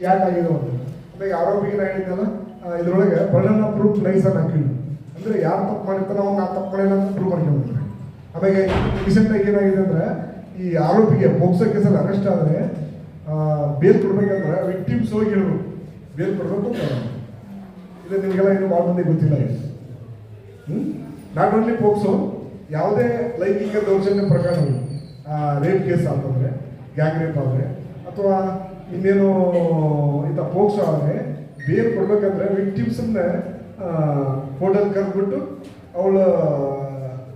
ಯಾಕಾಗಿದೆ ಅಂತ. ಆಮೇಲೆ ಆರೋಪಿಗೆ ನಾ ಹೇಳಿದ್ದಲ್ಲ ಆ, ಇದ್ರೊಳಗೆ ಪರಿಣಾಮ ಪ್ರೂಫ್ ಲೈಸ್ ಅಂತ ಹಾಕಿದ್ವಿ ಅಂದ್ರೆ ಯಾರು ತಪ್ಪು ಮಾಡಿರ್ತಾನೆ ಅವ್ನು ನಾ ತಪ್ಪು ಮಾಡಿಲ್ಲ ಅಂತ ಪ್ರೂವ್ ಮಾಡ್ಕೊಂಡ್ಬಿಡ್ತಾರೆ ಆಮೇಲೆ ರೀಸೆಂಟಾಗಿ ಏನಾಗಿದೆ ಅಂದ್ರೆ ಈ ಆರೋಪಿಗೆ ಪೋಕ್ಸೋ ಕೇಸಲ್ಲಿ ಅರೆಸ್ಟ್ ಆದರೆ ಬೇಲ್ ಕೊಡ್ಬೇಕಂದ್ರೆ ವಿಕ್ಟಿಮ್ಸ್ ಹೋಗಿ ಹೇಳಬೇಕು. ಬೇಲ್ ಕೊಡ್ಬೇಕು ಇಲ್ಲ ಇದು ನಿಮಗೆಲ್ಲ ಏನು ಭಾಳ ಮಂದಿ ಗೊತ್ತಿಲ್ಲ ಇದು. ನಾಟ್ ಓನ್ಲಿ ಪೋಕ್ಸೋ ಯಾವುದೇ ಲೈಂಗಿಕ ದೌರ್ಜನ್ಯ ಪ್ರಕರಣಗಳು ರೇಪ್ ಕೇಸ್ ಆದ್ರೆ ಗ್ಯಾಂಗ್ ರೇಪ್ ಆದರೆ ಅಥವಾ ಇನ್ನೇನು ಇಂಥ ಪೋಕ್ಸೋ ಆದರೆ ಬೇರೆ ಕೊಡ್ಬೇಕಂದ್ರೆ ವಿಕ್ಟಿಮ್ಸನ್ನ ಕೋರ್ಟಲ್ಲಿ ಕರೆದ್ಬಿಟ್ಟು ಅವಳು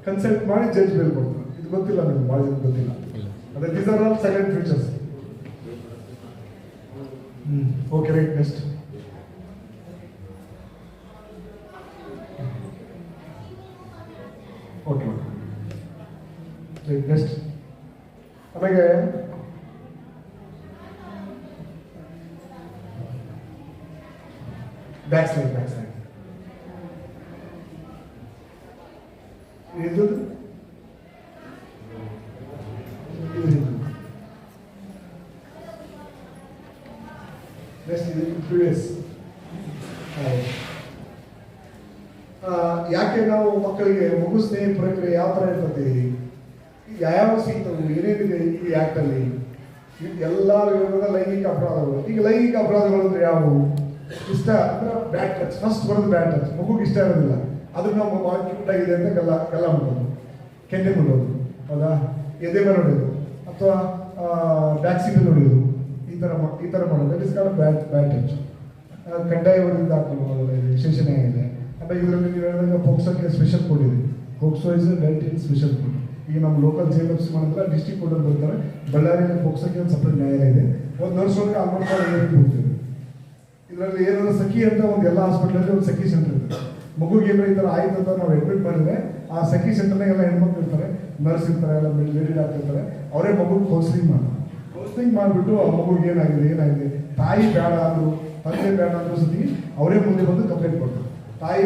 ಕನ್ಸಲ್ಟ್ ಮಾಡಿ ಜಡ್ಜ್ ಬೇಲ್ ಕೊಡ್ತಾರೆ. ಇದು ಗೊತ್ತಿಲ್ಲ ನಿಮ್ಗೆ ಭಾಳ ಜನ ಗೊತ್ತಿಲ್ಲ. ಅದೇ these are all silent features ಹ್ಞೂ okay right next okay okay next ಆಮೇಲೆ ಬ್ಯಾಕ್ ಸೈಡ್ ಇದು ಯಾಕೆ ನಾವು ಮಕ್ಕಳಿಗೆ ಮಗು ಸ್ನೇಹಿ ಪ್ರಕ್ರಿಯೆ ಯಾವ ಥರ ಇರ್ತದೆ ಯಾವ್ಯಾವ ಸಿಗ್ತವೆ ಏನೇನಿದೆ ಈ ಆ್ಯಕ್ಟಲ್ಲಿ ಎಲ್ಲ ವಿಧದ ಲೈಂಗಿಕ ಅಪರಾಧಗಳು. ಈಗ ಲೈಂಗಿಕ ಅಪರಾಧಗಳು ಅಂದರೆ ಯಾವುವು ಇಷ್ಟ ಅಂದ್ರೆ ಬ್ಯಾಟ್ ಟಚ್ ಫಸ್ಟ್ ಬರೋದು ಬ್ಯಾಟ್ ಟಚ್ ಮಗುಗೆ ಇಷ್ಟ ಇರೋದಿಲ್ಲ. ಅದನ್ನ ನಾವು ಕ್ಯೂಟ್ ಆಗಿದೆ ಅಂತ ಗಲ್ಲ ಗಲ್ಲ ಮಾಡೋದು ಕೆನ್ನೆ ಮಾಡೋದು ಹೌದಾ? ಎದೆ ಮೇಲೆ ಹೊಡೆಯೋದು. ಅಥವಾ ಬ್ಯಾಕ್ ಮೇಲೆ ಹೊಡೆಯೋದು. ಈ ಥರ ಈ ಥರ ಮಾಡೋದು. That is called bad bad touch ಕಡ್ಡಾಯ ಹೊಡೆದು ಹಾಕೊಳ್ಳೋದು ವಿಶೇಷ ಇದೆ ಆಮೇಲೆ ಇದರಲ್ಲಿ ನೀವು ಹೇಳಿದಾಗ ಪೋಕ್ಸೋಕ್ಕೆ ಸ್ಪೆಷಲ್ ಕೋಡ್ ಇದೆ. POCSO is dealt in special code ಈಗ ನಮ್ಮ ಲೋಕಲ್ ಜೈಲ್ ಎಫ್ ಸಿ ಮಾಡಿದ್ರೆ ಡಿಸ್ಟಿಕ್ ಕೋರ್ಟಲ್ಲಿ ಬರ್ತಾರೆ. ಬಳ್ಳಾರಿಯಲ್ಲಿ ಪೋಕ್ಸೋಕ್ಕೆ ಒಂದು ಸಪ್ರೇಟ್ ನ್ಯಾಯಾಲಯ ಇದೆ. ಒಂದು ನರ್ಸ್ ಒಳಗೆ ಆಲ್ಮೋಸ್ಟ್ ಹೋಗ್ತೀವಿ ಇದರಲ್ಲಿ ಏನಾದ್ರು ಸಖಿ ಅಂತ ಒಂದು ಎಲ್ಲ ಹಾಸ್ಪಿಟ್ಲಲ್ಲಿ ಒಂದು ಸಖಿ ಸೆಂಟರ್ ಇದೆ. ಮಗುಗೆ ಏನಾರ ಈ ಥರ ಆಯ್ತು ಅಂತ ನಾವು ಅಡ್ಮಿಟ್ ಮಾಡಿದ್ರೆ, ಆ ಸಖಿ ಸೆಂಟರ್ನಾಗೆಲ್ಲ ಹೆಣ್ಮಕ್ಳು ಇರ್ತಾರೆ. ನರ್ಸ್ ಇರ್ತಾರೆ, ಎಲ್ಲ ಲೇಡಿ ಡಾಕ್ಟರ್ ಇರ್ತಾರೆ. ಅವರೇ ಮಗುಗೆ ಕೌನ್ಸಿಲಿಂಗ್ ಮಾಡ್ತಾರೆ. ಕೌನ್ಸಿಲಿಂಗ್ ಮಾಡಿಬಿಟ್ಟು ಆ ಮಗುಗೆ ಏನಾಗಿದೆ ಏನಾಗಿದೆ? ತಾಯಿ ಬೇಡ ಅಂದ್ರು, ತಂದೆ ಬೇಡ ಅಂದ್ರು ಸತಿ ಅವರೇ ಮುಂದೆ ಬಂದು ಕಂಪ್ಲೇಂಟ್ ಕೊಡ್ತಾರೆ. ತಾಯಿ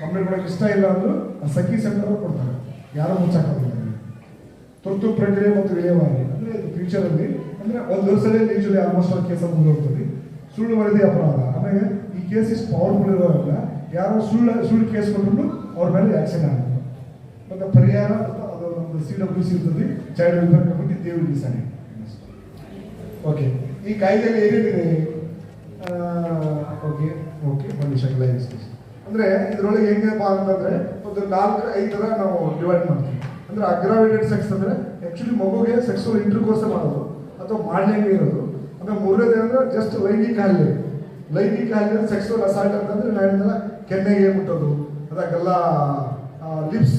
ಕಂಪ್ಲೇಂಟ್ ಕೊಡೋಕೆ ಇಷ್ಟ ಇಲ್ಲ ಅಂದರೂ ಆ ಸಖಿ ಸೆಂಟರ್ ಕೊಡ್ತಾರೆ. ಯಾರು ಮುಚ್ಚಾಕೋದಿಲ್ಲ. ತುರ್ತು ಪ್ರಕ್ರಿಯೆ ಮತ್ತು ವಿಲೇವಾರಿ. ಅಂದರೆ ಫ್ಯೂಚರಲ್ಲಿ ಅಂದರೆ ಒಂದು ವರ್ಷದಲ್ಲಿ ಯೂಶಲಿ ಆಲ್ಮೋಸ್ಟ್ ಆ ಕೆಲಸ ಮುಗಿದೋಗ್ತದೆ ಸುಳ್ಳು ವರದಿ ಅಪರಾಧ. ಆಮೇಲೆ ಈ ಕೇಸ್ ಇಸ್ ಪವರ್ಫುಲ್ ಇರೋದ್ರಿಂದ ಯಾರೋ ಸುಳ್ಳು ಸುಳ್ಳು ಕೇಸ್ ಕೊಟ್ಟರು ಅವ್ರ ಮೇಲೆ ಆಕ್ಷನ್ ಆಗುತ್ತೆ. ಮತ್ತೆ ಪರಿಹಾರ ಅದೊಂದು ಸಿ ಡಬ್ಲ್ಯೂ ಸಿ ಇರ್ತದೆ ಚೈಲ್ಡ್ ವೆಲ್ಫೇರ್ ಕಮಿಟಿ ದೇವ್ ಓಕೆ ಈ ಕಾಯ್ದೆಯಲ್ಲಿ ಏನೇನಿದೆ? ಓಕೆ ಓಕೆ ಒಂದು ಶಕ್ಲ ಅಂದರೆ ಇದ್ರೊಳಗೆ ಹೆಂಗಪ್ಪ ಅಂತಂದ್ರೆ, ಒಂದು ನಾಲ್ಕು, ಐದು ಥರ ನಾವು ಡಿವೈಡ್ ಮಾಡ್ತೀವಿ. ಅಂದ್ರೆ ಅಗ್ರಾವೇಟೆಡ್ ಸೆಕ್ಸ್ ಅಂದ್ರೆ ಆಕ್ಚುಲಿ ಮಗುಗೆ ಸೆಕ್ಸುವಲ್ ಇಂಟರ್ಕೋರ್ಸ್ ಮಾಡೋದು, ಅಥವಾ ಮಾಡಲೇ ಇರೋದು. ಅಂದ್ರೆ ಮೂರನೇದೇ ಅಂದ್ರೆ ಜಸ್ಟ್ ಲೈಂಗಿಕ ಹಲ್ಲೆ. ಲೈಂಗಿಕ ಆಗಿರೋ ಸೆಕ್ಸುವಲ್ ಅಸಾಲ್ಟ್ ಅಂತಂದ್ರೆ ನಾನು ಹೇಳಿದ್ನಲ್ಲ ಕೆನ್ನೆಗೆ ಮುಟ್ಟೋದು, ಅದಕ್ಕೆಲ್ಲ ಲಿಪ್ಸ್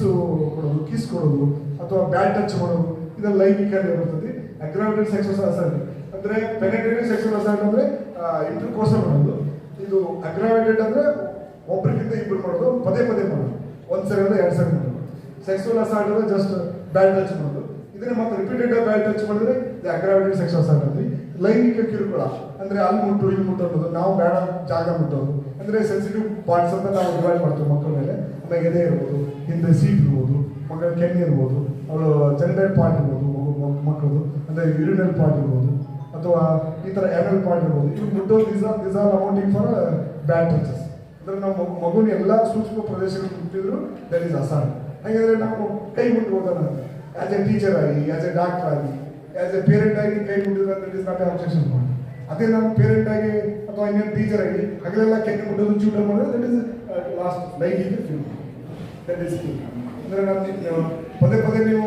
ಕೊಡೋದು ಕಿಸ್ ಕೊಡೋದು, ಅಥವಾ ಬ್ಯಾಡ್ ಟಚ್ ಮಾಡೋದು ಇದೆಲ್ಲ ಲೈಂಗಿಕ ಹಲ್ಲೆ ಅಗ್ರಾವಿಟೆಡ್ ಸೆಕ್ಸುವಲ್ ಅಸಾಲ್ಟ್ ಅಂದ್ರೆ ಪೆನೆಟ್ರೇಟಿವ್ ಸೆಕ್ಸುವಲ್ ಅಸಾಲ್ಟ್ ಅಂದ್ರೆ ಇಂಟರ್ಕೋರ್ಸ್ ಮಾಡೋದು. ಇದು ಅಗ್ರಾವೇಟೆಡ್ ಅಂದ್ರೆ ಒಬ್ರಿಗಿಂತ ಇಬ್ರು ಮಾಡೋದು, ಪದೇ ಪದೇ ಮಾಡೋದು. ಒಂದ್ ಸರಿ ಅಂದ್ರೆ ಎರಡು ಸರಿ ಮಾಡೋದು. ಸೆಕ್ಸುವಲ್ ಅಸಾಲ್ಟ್ ಅಂದ್ರೆ ಜಸ್ಟ್ ಬ್ಯಾಡ್ ಟಚ್ ಮಾಡೋದು. ಇದನ್ನ ಮತ್ತೆ ರಿಪೀಟೆಡ್ ಬ್ಯಾಡ್ ಟಚ್ ಮಾಡಿದ್ರೆ ಅಗ್ರಾವೇಟೆಡ್ ಸೆಕ್ಸುವಲ್ ಅಸಾಲ್ಟ್ ಲೈಂಗಿಕ ಕಿರುಕುಳ, ಅಂದ್ರೆ ಅಲ್ಲಿ ಮುಟ್ಟು, ಇಲ್ಲಿ ಮುಟ್ಟು ನಾವು ಬೇಡ, ಜಾಗ ಮುಟ್ಟೋದು ಅಂದ್ರೆ ಸೆನ್ಸಿಟಿವ್ ಪಾರ್ಟ್ಸ್ ಅಂತ ನಾವು ಡಿವೈಡ್ ಮಾಡ್ತೀವಿ ಮಕ್ಕಳ ಮೇಲೆ. ಆಮೇಲೆ ಎದೆ ಇರ್ಬೋದು, ಹಿಂದೆ ಸೀಟ್ ಇರ್ಬೋದು ಮಗಳ ಕೆನ್ನೆ ಇರ್ಬೋದು, ಅವಳು ಜನರಲ್ ಪಾರ್ಟ್ ಇರ್ಬೋದು ಮಕ್ಕಳದು. ಅಂದ್ರೆ ಯೂರಿನಲ್ ಪಾರ್ಟ್ ಇರ್ಬೋದು, ಅಥವಾ ಈ ಥರ ಎನಲ್ ಪಾರ್ಟ್ ಇರ್ಬೋದು. ಇವು ಮುಟ್ಟೋ this are this are amounting for bad touches ಅಂದ್ರೆ ನಾವು ಮಗು- ಮಗುವಿನ ಎಲ್ಲ ಸೂಕ್ಷ್ಮ ಪ್ರದೇಶಗಳು ಮುಟ್ಟಿದ್ರು ದಟ್ ಈಸ್ ಅಸಾನ್ ಹಾಗಾದ್ರೆ ನಾವು ಕೈ ಮುಟ್ಬೋದಲ್ಲ ಆ್ಯಸ್ ಎ ಟೀಚರ್ ಆಗಿ ಆ್ಯಸ್ ಎ ಡಾಕ್ಟರ್ ಆಗಿ ಆಸ್ ಎ ಪೇರೆಂಟ್ ಆಗಿ ಕೈ ಮುಟ್ಟಿದ್ರೆ is not a objection point ಅದೇ ನಾವು ಪೇರೆಂಟ್ ಆಗಿ ಅಥವಾ ಇನ್ನೇನು ಟೀಚರ್ ಆಗಿ ಹಗಲೆಲ್ಲ ಕೈ ಮುಟ್ಟೋದು ಚೂಟ ಮಾಡಿದ್ರೆ ದಟ್ ಇಸ್ ಲಾಸ್ಟ್ ಲೈಂಗಿಕ ಫೀಲ್ ದಟ್ ಇಸ್ ಅಂದ್ರೆ ನಾನು ಪದೇ ಪದೇ ನೀವು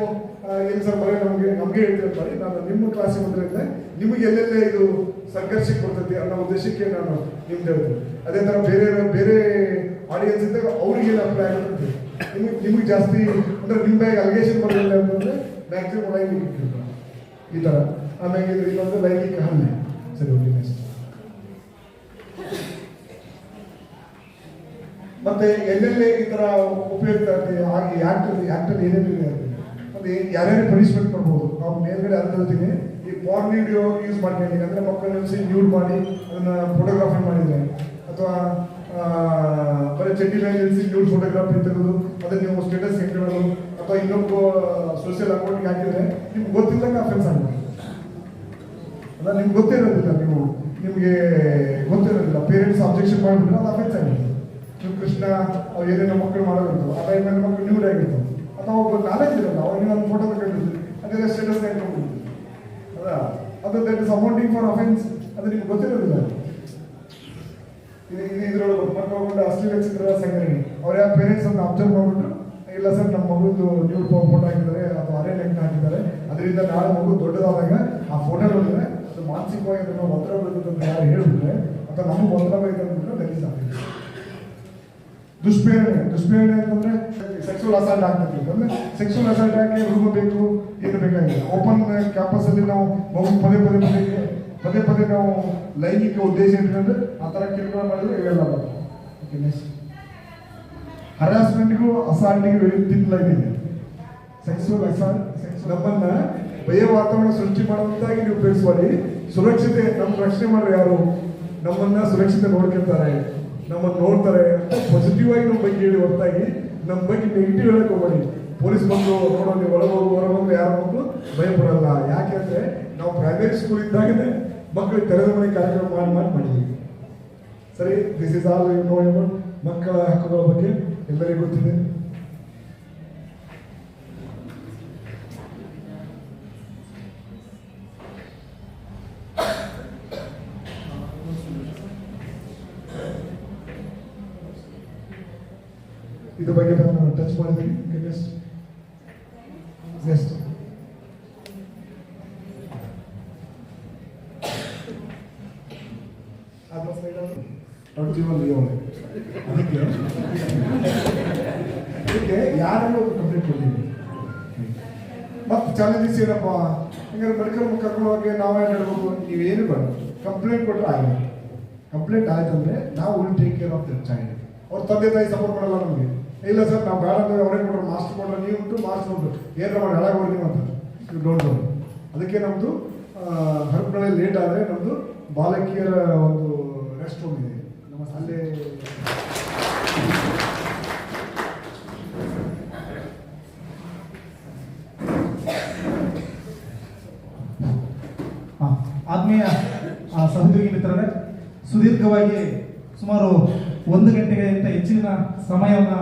ಏನು ಸರ್ ಬರೀ ನಮಗೆ ನಮಗೆ ಹೇಳ್ತೀರ ಮಾಡಿ ನಾನು ನಿಮ್ಮ ಕ್ಲಾಸಿಗೆ ಬಂದಿರುತ್ತೆ ನಿಮಗೆ ಎಲ್ಲೆಲ್ಲೇ ಇದು ಸಂಘರ್ಷಕ್ಕೆ ಬರ್ತೈತಿ ಅನ್ನೋ ಉದ್ದೇಶಕ್ಕೆ ನಾನು ನಿಮ್ದು ಹೇಳ್ತೀನಿ. ಅದೇ ಥರ ಬೇರೆ ಬೇರೆ ಆಡಿಯನ್ಸ್ ಇದ್ದಾಗ ಅವ್ರಿಗೆ ಏನು ಅಪ್ಲೈ ಆಗುತ್ತೆ ನಿಮಗೆ ನಿಮಗೆ ಜಾಸ್ತಿ, ಅಂದರೆ ನಿಮ್ಮ ಬ್ಯಾಗ್ ಅಲಿಗೇಷನ್ ಬರಲಿಲ್ಲ ಅಂತಂದ್ರೆ ಮ್ಯಾಕ್ಸಿಮಮ್ ಲೈಂಗಿಕ ಈ ಥರ ಆಮೇಲೆ ಇದು ಇನ್ನೊಂದು ಲೈಂಗಿಕ ಹಲ್ಲೆ. ಸರಿ ಓಕೆ ಮತ್ತೆ ಎಲ್ಲೆಲ್ಲೇ ಈ ಥರ ಉಪಯುಕ್ತ ಹಾಗೆ ಯಾಕ್ಟಲ್ಲಿ ಯಾಕ್ಟಲ್ಲಿ ಏನೇನಿದೆ ಮತ್ತೆ ಯಾರ್ಯಾರು ಪನಿಷ್ಮೆಂಟ್ ಕೊಡ್ಬೋದು? ನಾವು ಮೇಲ್ಗಡೆ ಹೇಳ್ತೀನಿ. ಈ ಪಾರ್ನ್ ವಿಡಿಯೋ ಯೂಸ್ ಮಾಡ್ಕೊಂಡು ಅಂದ್ರೆ ಮಕ್ಕಳನ್ನ ನಿಲ್ಲಿಸಿ ನ್ಯೂಡ್ ಮಾಡಿ, ಅದನ್ನ ಫೋಟೋಗ್ರಾಫಿ ಮಾಡಿದ್ರೆ. ಅಥವಾ ಬರೀ ಚಡ್ಡಿ ಮೇಲೆ ನಿಲ್ಲಿಸಿ ನ್ಯೂಡ್ ಫೋಟೋಗ್ರಾಫಿ ತೆಗೆದು, ಅದನ್ನ ನೀವು ಸ್ಟೇಟಸ್ ಇಡೋದು ಅಥವಾ ಇನ್ನೊಬ್ಬ ಸೋಷಿಯಲ್ ಅಕೌಂಟ್ಗೆ ಹಾಕಿದ್ರೆ ನಿಮ್ಗೆ ಗೊತ್ತಿಲ್ಲಂಗೆ ಅಫೆನ್ಸ್ ಆಗುತ್ತೆ. ಅಲ್ಲ, ನಿಮ್ಗೆ ಗೊತ್ತಿರೋದಿಲ್ಲ, ನೀವು ನಿಮಗೆ ಗೊತ್ತಿರೋದಿಲ್ಲ. ಪೇರೆಂಟ್ಸ್ ಅಬ್ಜೆಕ್ಷನ್ ಮಾಡಿಬಿಟ್ರೆ ಅದು ಅಫೆನ್ಸ್ ಆಗಿದೆ. ನೀವು ಕೃಷ್ಣ, ಅವ್ರು ಏನೇನೋ ಮಕ್ಕಳು ಮಾಡೋದಿರ್ತವೆ ಆ ಟೈಮಲ್ಲಿ ಮಕ್ಕಳು ನ್ಯೂಡ್ ಆಗಿರ್ತವೆ. ಅಥವಾ ಒಬ್ಬ ನಾಲೆಜ್ ಇರಲ್ಲ, ಅವ್ರು ನೀವು ಒಂದು ಫೋಟೋ ತಗೊಂಡಿದ್ರು ಅದೆಲ್ಲ ಸ್ಟೇಟಸ್ ಇಟ್ಕೊಂಡಿರ್ತೀರಿ ಅದ ಅದು that is amounting for offence ಅದು ನಿಮ್ಗೆ ಗೊತ್ತಿರೋದಿಲ್ಲ. ಇದು ಇದು ಇದ್ರೊಳಗೆ ಮಕ್ಕಳು ಅಶ್ಲೀಲ ಚಿತ್ರ ಸಂಘಟನೆ. ಅವ್ರ ಯಾವ ಪೇರೆಂಟ್ಸ್ ಅನ್ನು ಅಬ್ಸರ್ವ್ ಮಾಡ್ಬಿಟ್ಟು ಇಲ್ಲ ಸರ್, ನಮ್ಮ ಮಗುದು ನ್ಯೂ ಫೋಟೋ ಹಾಕಿದ್ದಾರೆ, ಅದು ಅರೆ ಲೆಕ್ಕ ಹಾಕಿದ್ದಾರೆ. ಅದರಿಂದ ನಾಳೆ ಮಗು ದೊಡ್ಡದಾದಾಗ ಆ ಫೋಟೋ ನೋಡಿದ್ರೆ ಅದು ಮಾನಸಿಕವಾಗಿ ಅದನ್ನು ಬೀಳುತ್ತೆ ಅಂತ ಯಾರು ಹೇಳಿದ್ರೆ ಅಥವಾ ನಮಗೆ ಒತ್ತಡ ಬೇಕು ಅಂದ್ಬಿಟ್ರೆ ದಟ್ ಆಗ್ತದೆ ದುಷ್ಪ್ರೇರಣೆ ದುಷ್ಪ್ರೇರಣೆ ಅಂತಂದ್ರೆ ಸೆಕ್ಸುವಲ್ ಅಸಾಲ್ಟ್ ಆಗ್ತದೆ. ಅಂದ್ರೆ ಸೆಕ್ಸುವಲ್ ಅಸಾಲ್ಟ್ ಆಗಿ ರೂಮ್ ಬೇಕು, ಏನು ಬೇಕಾಗಿಲ್ಲ. ಓಪನ್ ಕ್ಯಾಂಪಸ್ ಅಲ್ಲಿ ನಾವು ಮಗು ಪದೇ ಪದೇ ಪದೇ ಪದೇ ಪದೇ ನಾವು ಲೈಂಗಿಕ ಉದ್ದೇಶ ಇಟ್ಕೊಂಡು ಆ ಥರ ಕಿರುಕುಳ ಮಾಡಿದ್ರೆ ಇವೆಲ್ಲ ಓಕೆ ನೆಕ್ಸ್ಟ್ ಹರಾಸ್ಮೆಂಟ್ಗೂ ಅಸಾಲ್ಟಿಗೂ ಇದೆ. ಸೆಕ್ಸುವಲ್ ಅಸಾಲ್ಟ್ ನಮ್ಮನ್ನ ಭಯ ವಾತಾವರಣ ಸೃಷ್ಟಿ ಮಾಡುವಂತಾಗಿ ನೀವು ಉಪಯೋಗಿಸುವಲ್ಲಿ ಸುರಕ್ಷತೆ ನಮ್ಮ ರಕ್ಷಣೆ ಮಾಡ್ರೆ ಯಾರು? ನಮ್ಮನ್ನ ಸುರಕ್ಷತೆ ನೋಡ್ಕೊಳ್ತಾರೆ, ನಮ್ಮನ್ನ ನೋಡ್ತಾರೆ. ಪಾಸಿಟಿವ್ ಆಗಿ ನಮ್ಮ ಬಗ್ಗೆ ಹೇಳಿ ಹೊರತಾಗಿ ನಮ್ಮ ಬಗ್ಗೆ ನೆಗೆಟಿವ್ ಹೇಳಕ್ ಹೋಗ್ಬೇಡಿ. ಪೊಲೀಸ್ ಬಂದು ನೋಡೋ, ನೀವು ಒಳಗೆ ಯಾರು ಬಂದು ಮಕ್ಕಳು ಭಯ ಪಡಲ್ಲ. ಯಾಕೆಂದ್ರೆ ನಾವು ಪ್ರೈಮರಿ ಸ್ಕೂಲ್ ಇದ್ದಾಗಿದೆ ಮಕ್ಕಳು ತೆರೆದ ಮನೆ ಕಾರ್ಯಕ್ರಮ ಮಾಡಿ ಮಾಡಿ ಮಾಡಿದ್ವಿ ಸರಿ this is all know about ಮಕ್ಕಳ ಹಕ್ಕುಗಳ ಬಗ್ಗೆ. ಎಲ್ಲರಿಗೂ ಗೊತ್ತಿದೆ ಇದ್ರ ಬಗ್ಗೆ ನಾನು ಟಚ್ ಮಾಡಿದ್ದೀನಿ ನೆಕ್ಸ್ಟ್ ನೆಕ್ಸ್ಟ್ ಜೀವನ ಅದಕ್ಕೆ ಯಾರಿಗೂ ಕಂಪ್ಲೇಂಟ್ ಕೊಡ್ತೀವಿ ಮತ್ತೆ ಚಾಲೆಂಜಸ್ ಏನಪ್ಪ? ಹಂಗಾರೆ ಮೆಡಿಕಲ್ ಕರ್ಕೊಂಡು ಹೋಗಿ ನಾವೇ ಹೇಳ್ಬೇಕು. ಏನು ಬೇಡ. ಕಂಪ್ಲೇಂಟ್ ಕೊಟ್ಟರೆ ಆಗಲ್ಲ ಕಂಪ್ಲೇಂಟ್ ಆಯ್ತಂದ್ರೆ ನಾವು will take care of that child ಅವ್ರ ತಂದೆ ತಾಯಿ ಸಪೋರ್ಟ್ ಮಾಡಲ್ಲ ನಮಗೆ. ಇಲ್ಲ ಸರ್ ನಾವು ಬೇಡ ಅಂದ್ರೆ ಅವರೇ ಕೊಟ್ಟರು ಮಾಸ್ಟರ್ ಕೊಡ್ರೆ ನೀವು ಉಂಟು ಮಾಸ್ಟರ್ ಉಂಟು ಏನಾರ ಮಾಡಿ ಹಾಳಾಗಿ ಹೋಗಿ ಅಂತ. ನೀವು ಡೋಂಟ್ ಡೋಂಟ್ ಅದಕ್ಕೆ ನಮ್ಮದು ಹರಪನಹಳ್ಳಿ ಲೇಟ್ ಆದರೆ ನಮ್ಮದು ಬಾಲಕಿಯರ ಒಂದು ರೆಸ್ಟ್ ಹೋಮ್ ಇದೆ. ನಮ್ಮ ಅಲ್ಲೇ ಆ, ಆ, ಸಹೋದ್ಯೋಗಿ ಮಿತ್ರರೇ ಸುದೀರ್ಘವಾಗಿ ಸುಮಾರು ಒಂದು ಗಂಟೆಗಿಂತ ಹೆಚ್ಚಿನ ಸಮಯವನ್ನು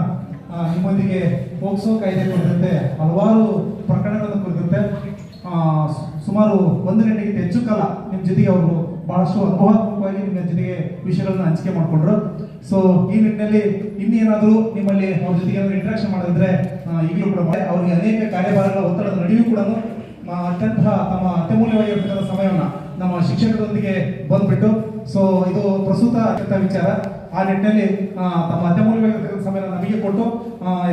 ನಿಮ್ಮೊಂದಿಗೆ ಪೋಕ್ಸೋ ಕಾಯ್ದೆ ಕುರಿತಂತೆ ಹಲವಾರು ಪ್ರಕರಣಗಳನ್ನು ಕುರಿತಂತೆ ಸುಮಾರು ಒಂದು ಗಂಟೆಗಿಂತ ಹೆಚ್ಚು ಕಾಲ ನಿಮ್ಮ ಜೊತೆಗೆ ಅವರು ಬಹಳಷ್ಟು ಅನುಭವಾತ್ಮಕವಾಗಿ ನಿಮ್ಮ ಜೊತೆಗೆ ವಿಷಯಗಳನ್ನ ಹಂಚಿಕೆ ಮಾಡಿಕೊಂಡ್ರು. ಸೊ ಈ ನಿಟ್ಟಿನಲ್ಲಿ ಇನ್ನೇನಾದರೂ ನಿಮ್ಮಲ್ಲಿ ಅವ್ರ ಜೊತೆಗೆ ಇಂಟ್ರಾಕ್ಷನ್ ಮಾಡಿದ್ರೆ ಈಗಲೂ ಕೂಡ ಮಾಡಿ ಅವರಿಗೆ ಅನೇಕ ಕಾರ್ಯಭಾರಗಳ ಒತ್ತಡದ ನಡುವೆಯೂ ಕೂಡ ಅತ್ಯಂತ ತಮ್ಮ ಅತ್ಯಮೂಲ್ಯವಾಗಿರ್ತಕ್ಕಂಥ ಸಮಯವನ್ನ ನಮ್ಮ ಶಿಕ್ಷಕರೊಂದಿಗೆ ಬಂದ್ಬಿಟ್ಟು. ಸೊ ಇದು ಪ್ರಸ್ತುತ ಅತ್ಯಂತ ವಿಚಾರ. ಆ ನಿಟ್ಟಿನಲ್ಲಿ ತಮ್ಮ ಅತ್ಯಮೂಲ್ಯವಾಗಿರ್ತಕ್ಕಂಥ ಸಮಯ ನಮಗೆ ಕೊಟ್ಟು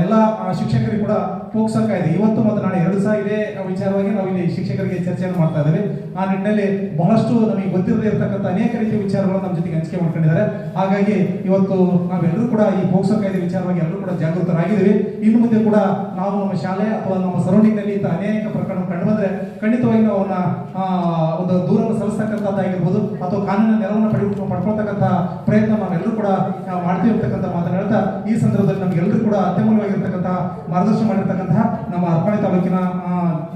ಎಲ್ಲ ಶಿಕ್ಷಕರಿಗೆ ಕೂಡ ತೋಗ್ಸೋಕ್ಕ ಇದೆ ಇವತ್ತು ಮತ್ತು ನಾಳೆ ಎರಡು ಸಹ ಇದೇ ವಿಚಾರವಾಗಿ ನಾವು ಇಲ್ಲಿ ಶಿಕ್ಷಕರಿಗೆ ಚರ್ಚೆಯನ್ನು ಮಾಡ್ತಾ ಇದ್ದೇವೆ. ಆ ನಿಟ್ಟಿನಲ್ಲಿ ಬಹಳಷ್ಟು ನಮಗೆ ಗೊತ್ತಿರದೇ ಇರತಕ್ಕಂಥ ಅನೇಕ ರೀತಿಯ ವಿಚಾರಗಳು ನಮ್ಮ ಜೊತೆಗೆ ಹಂಚಿಕೆ ಮಾಡ್ಕೊಂಡಿದ್ದಾರೆ. ಹಾಗಾಗಿ ಇವತ್ತು ನಾವೆಲ್ಲರೂ ಕೂಡ ಈ ಪೋಕ್ಸೋ ಕಾಯ್ದೆ ವಿಚಾರವಾಗಿ ಎಲ್ಲರೂ ಕೂಡ ಜಾಗೃತರಾಗಿದ್ದೀವಿ. ಇನ್ನು ಮುಂದೆ ಕೂಡ ನಾವು ನಮ್ಮ ಶಾಲೆ ಅಥವಾ ನಮ್ಮ ಸರೌಂಡಿಂಗ್ನಲ್ಲಿ ಇಂಥ ಅನೇಕ ಪ್ರಕರಣ ಕಂಡು ಬಂದ್ರೆ ಖಂಡಿತವಾಗಿ ನಾವು ಅವನ್ನ ಒಂದು ದೂರನ್ನು ಸಲ್ಲಿಸ್ತಕ್ಕಂಥದ್ದಾಗಿರ್ಬೋದು ಅಥವಾ ಕಾನೂನಿನ ನೆರವನ್ನು ಪಡೆದು ಪಡ್ಕೊಳ್ತಕ್ಕಂಥ ಪ್ರಯತ್ನ ನಾವೆಲ್ಲರೂ ಕೂಡ ಮಾಡ್ತೀವಿ ಅಂತಕ್ಕಂಥ ಮಾತನಾಡ್ತಾ ಈ ಸಂದರ್ಭದಲ್ಲಿ ನಮಗೆಲ್ಲರೂ ಕೂಡ ಅತ್ಯಮೂಲ್ಯವಾಗಿರ್ತಕ್ಕಂಥ ಮಾರ್ಗದರ್ಶನ ಮಾಡಿರ್ತಕ್ಕಂತಹ ನಮ್ಮ ಅರ್ಪಣೆ ತಾಲೂಕಿನ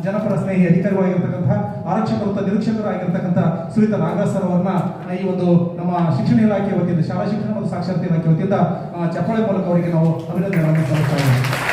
ಜನಪರ ಸ್ನೇಹಿ ಅಧಿಕಾರಿಗಳಾಗಿರ್ತಕ್ಕಂತಹ ಆರಕ್ಷಕರು ವೃತ್ತ ನಿರೀಕ್ಷಕರು ಆಗಿರ್ತಕ್ಕಂಥ ಸುರಿತ ನಾಗರಾಜ್ ಸರ್ ಅವರನ್ನ ಈ ಒಂದು ನಮ್ಮ ಶಿಕ್ಷಣ ಇಲಾಖೆ ವತಿಯಿಂದ, ಶಾಲಾ ಶಿಕ್ಷಣ ಮತ್ತು ಸಾಕ್ಷರತೆ ಇಲಾಖೆ ವತಿಯಿಂದ ಚಪ್ಪಾಳೆ ಮೂಲಕ ಅವರಿಗೆ ನಾವು ಅಭಿನಂದನೆಗಳನ್ನು ಸಲ್ಲಿಸ್ತಾ ಇದ್ದೇವೆ.